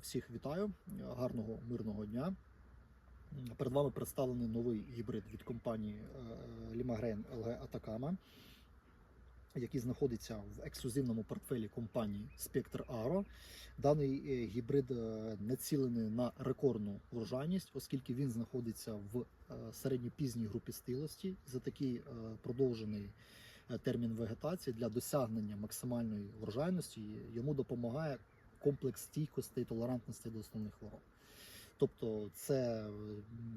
всіх вітаю. Гарного мирного дня. Перед вами представлений новий гібрид від компанії Limagrain LG Atacama, який знаходиться в ексклюзивному портфелі компанії Spectre Aro. Даний е, гібрид е, націлений на рекордну врожайність, оскільки він знаходиться в е, середньопізній групі стилості. За такий продовжений термін вегетації для досягнення максимальної врожайності йому допомагає комплекс стійкості і толерантності до основних хвороб. Тобто це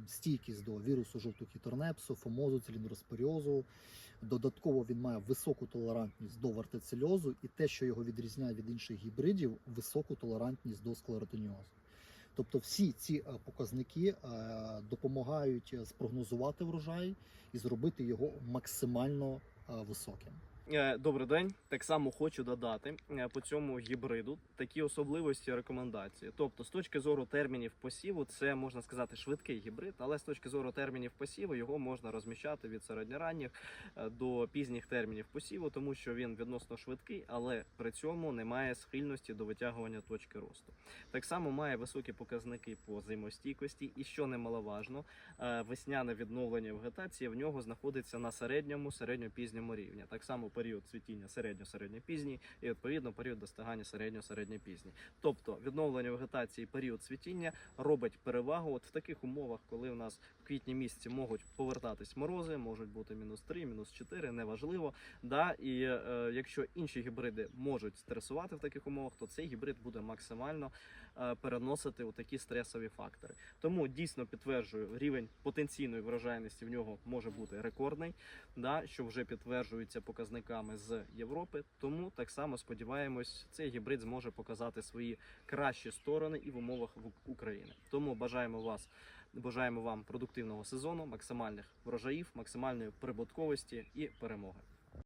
стійкість до вірусу жовтого хіторнепсу, фомозу, циліндроспоріозу. Додатково він має високу толерантність до вертицельозу і те, що його відрізняє від інших гібридів, високу толерантність до склеротиніозу. Тобто всі ці е, показники е, допомагають е, спрогнозувати врожай і зробити його максимально високим. Е, Добрий день. Так само хочу додати е, по цьому гібриду такі особливості рекомендації. Тобто, з точки зору термінів посіву, це можна сказати швидкий гібрид, але з точки зору термінів посіву його можна розміщати від середньоранніх е, до пізніх термінів посіву, тому що він відносно швидкий, але при цьому не має схильності до витягування точки росту. Так само має високі показники по зимостійкості, і що немаловажно, весняне відновлення вегетації в нього знаходиться на середньому середньопізньому рівні. Так само період цвітіння середньо-середньопізній і відповідно період достигання середньо-середньопізній. Тобто відновлення вегетації, період цвітіння робить перевагу. От в таких умовах, коли в нас в квітні місяці можуть повертатись морози, можуть бути мінус 3, мінус 4, неважливо. Да? І е, якщо інші гібриди можуть стресувати в таких умовах, то цей гібрид буде максимально е, переносити у такі стресові фактори. Тому дійсно підтверджую, рівень потенційної врожайності в нього може бути рекордний, да, що вже підтверджується показниками з Європи. Тому так само сподіваємось, цей гібрид зможе показати свої кращі сторони і в умовах України. Тому бажаємо вас. Бажаємо вам продуктивного сезону, максимальних врожаїв, максимальної прибутковості і перемоги.